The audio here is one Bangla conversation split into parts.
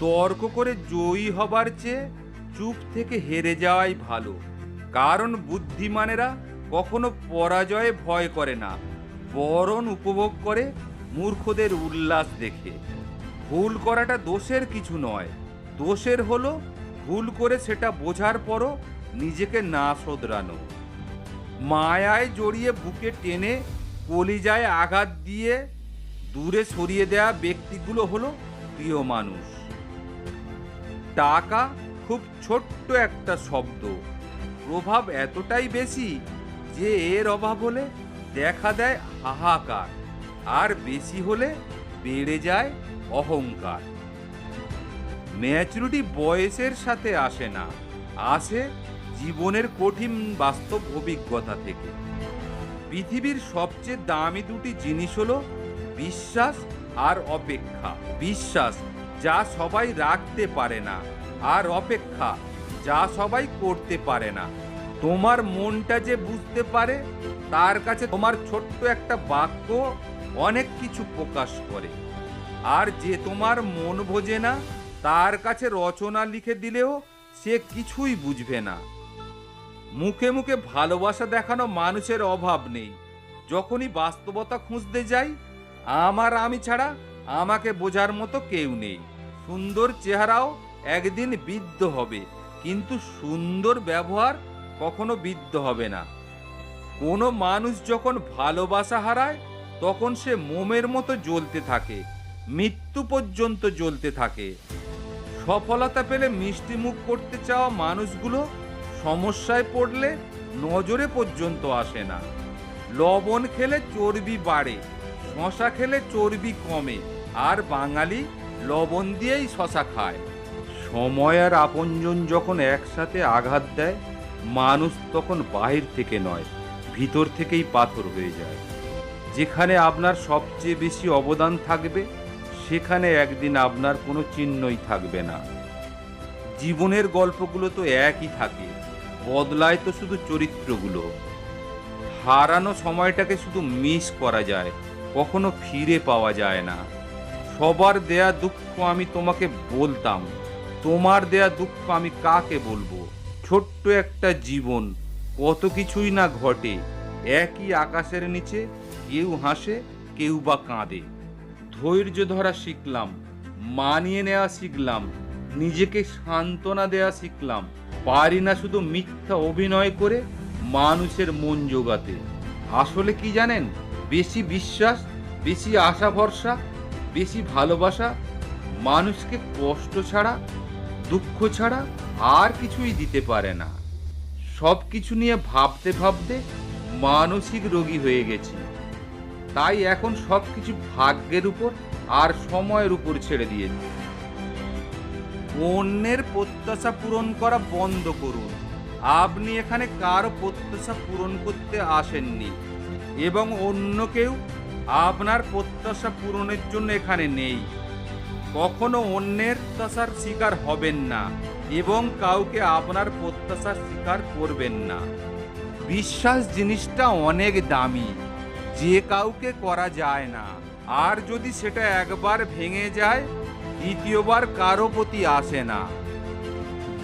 তর্ক করে জয়ী হবার চেয়ে চুপ থেকে হেরে যাওয়াই ভালো। কারণ বুদ্ধিমানেরা কখনো পরাজয়ে ভয় করে না। বরণ উপভোগ করে মূর্খদের উল্লাস দেখে। ভুল করাটা দোষের কিছু নয়। দোষের হলো ভুল করে সেটা বোঝার পরও নিজেকে না শোধরানো। মায়ায় জড়িয়ে বুকে টেনে কলিজায় আঘাত দিয়ে দূরে সরিয়ে দেয়া ব্যক্তিগুলো হলো প্রিয় মানুষ। টাকা খুব ছোট্ট একটা শব্দ। প্রভাব এতটাই বেশি যে এর অভাব হলে দেখা দেয় হাহাকার, আর বেশি হলে বেড়ে যায় অহংকার। ম্যাচুরিটি বয়সের সাথে আসে না, আসে জীবনের কঠিন বাস্তব অভিজ্ঞতা থেকে। পৃথিবীর সবচেয়ে দামি দুটি জিনিস হলো বিশ্বাস আর অপেক্ষা। বিশ্বাস যা সবাই রাখতে পারে না, আর অপেক্ষা, যা সবাই করতে পারে না। তোমার মনটা যে বুঝতে পারে, তার কাছে তোমার ছোট্ট একটা বাক্য অনেক কিছু প্রকাশ করে। আর যে তোমার মন বোঝে না, তার কাছে রচনা লিখে দিলেও সে কিছুই বুঝবে না। মুখে মুখে ভালোবাসা দেখানো মানুষের অভাব নেই। যখনই বাস্তবতা খুঁজতে যাই, আমার আমি ছাড়া আমাকে বোঝার মতো কেউ নেই। সুন্দর চেহারাও একদিন বিদ্ধ হবে, কিন্তু সুন্দর ব্যবহার কখনো বিদ্ধ হবে না। কোনো মানুষ যখন ভালোবাসা হারায়, তখন সে মোমের মতো জ্বলতে থাকে, মৃত্যু পর্যন্ত জ্বলতে থাকে। সফলতা পেলে মিষ্টি মুখ করতে চাওয়া মানুষগুলো সমস্যায় পড়লে নজরে পর্যন্ত আসে না। লবণ খেলে চর্বি বাড়ে, শশা খেলে চর্বি কমে, আর বাঙালি লবণ দিয়েই শশা খায়। সময় আর আপনজন যখন একসাথে আঘাত দেয়, মানুষ তখন বাহির থেকে নয়, ভিতর থেকেই পাথর হয়ে যায়। যেখানে আপনার সবচেয়ে বেশি অবদান থাকবে, সেখানে একদিন আপনার কোনো চিহ্নই থাকবে না। জীবনের গল্পগুলো তো একই থাকে, বদলায় তো শুধু চরিত্রগুলো। হারানো সময়টাকে শুধু মিস করা যায়, কখনো ফিরে পাওয়া যায় না। সবার দেয়া দুঃখ আমি তোমাকে বলতাম। তোমার দেয়া দুঃখ আমি কাকে বলব? ছোট্ট একটা জীবন, কত কিছুই না ঘটে। একই আকাশের নিচে কেউ হাসে, কেউ বা কাঁদে। ধৈর্য ধরা শিখলাম, মানিয়ে নেওয়া শিখলাম, নিজেকে সান্ত্বনা দেয়া শিখলাম। পারি না শুধু মিথ্যা অভিনয় করে মানুষের মন জোগাতে। আসলে কি জানেন? বেশি বিশ্বাস, বেশি আশা ভরসা বেশি ভালোবাসা, মানুষকে কষ্ট ছাড়া, দুঃখ ছাড়া আর কিছুই দিতে পারে না। সব কিছু নিয়ে ভাবতে ভাবতে মানসিক রোগী হয়ে গেছি। তাই এখন সব কিছু ভাগ্যের উপর আর সময়ের উপর ছেড়ে দিয়েছি। অন্যের প্রত্যাশা পূরণ করা বন্ধ করুন। আপনি এখানে কারও প্রত্যাশা পূরণ করতে আসেননি এবং অন্য কেউ আপনার প্রত্যাশা পূরণের জন্য এখানে নেই। কখনো অন্যের প্রত্যাশার শিকার হবেন না এবং কাউকে আপনার প্রত্যাশার শিকার করবেন না। বিশ্বাস জিনিসটা অনেক দামি, যে কাউকে করা যায় না। আর যদি সেটা একবার ভেঙে যায়, দ্বিতীয়বার কারও প্রতি আসে না।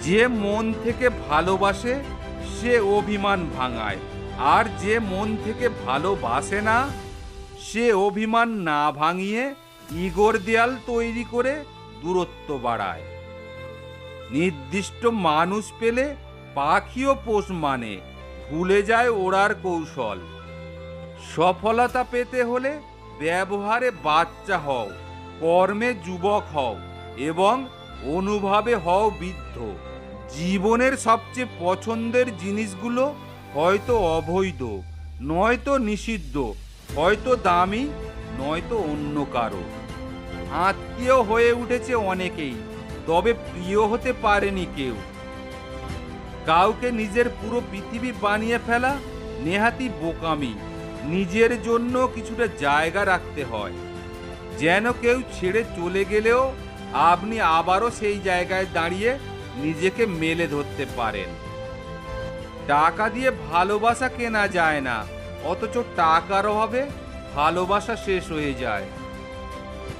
যে মন থেকে ভালোবাসে, সে অভিমান ভাঙায়। আর যে মন থেকে ভালোবাসে না সে অভিমান না ভাঙিয়ে ইগোর দেয়াল তৈরি করে দূরত্ব বাড়ায়। নির্দিষ্ট মানুষ পেলে পাখিও পোষ মানে ভুলে যায় ওড়ার কৌশল। সফলতা পেতে হলে ব্যবহারে বাচ্চা হও, কর্মে যুবক হও এবং অনুভবে হও বৃদ্ধ। জীবনের সবচেয়ে পছন্দের জিনিসগুলো হয়তো অবৈধ, নয়তো নিষিদ্ধ হয়তো দামি, নয়তো অন্য কারও। আত্মীয় হয়ে উঠেছে অনেকেই, তবে প্রিয় হতে পারেনি কেউ। কাউকে নিজের পুরো পৃথিবী বানিয়ে ফেলা নেহাতি বোকামি, নিজের জন্য কিছুটা জায়গা রাখতে হয়। যেন কেউ ছেড়ে চলে গেলেও আপনি আবারও সেই জায়গায় দাঁড়িয়ে নিজেকে মেলে ধরতে পারেন। টাকা দিয়ে ভালোবাসা কেনা যায় না। অথচ টাকার অভাবে ভালোবাসা শেষ হয়ে যায়।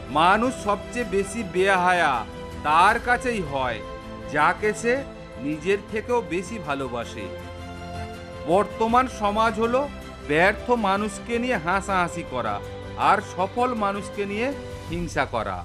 মানুষ সবচেয়ে বেশি বেহায়া তার কাছেই হয়, যাকে সে নিজের থেকেও বেশি ভালোবাসে। বর্তমান সমাজ হলো ব্যর্থ মানুষকে নিয়ে হাসাহাসি করা আর সফল মানুষকে নিয়ে হিংসা করা।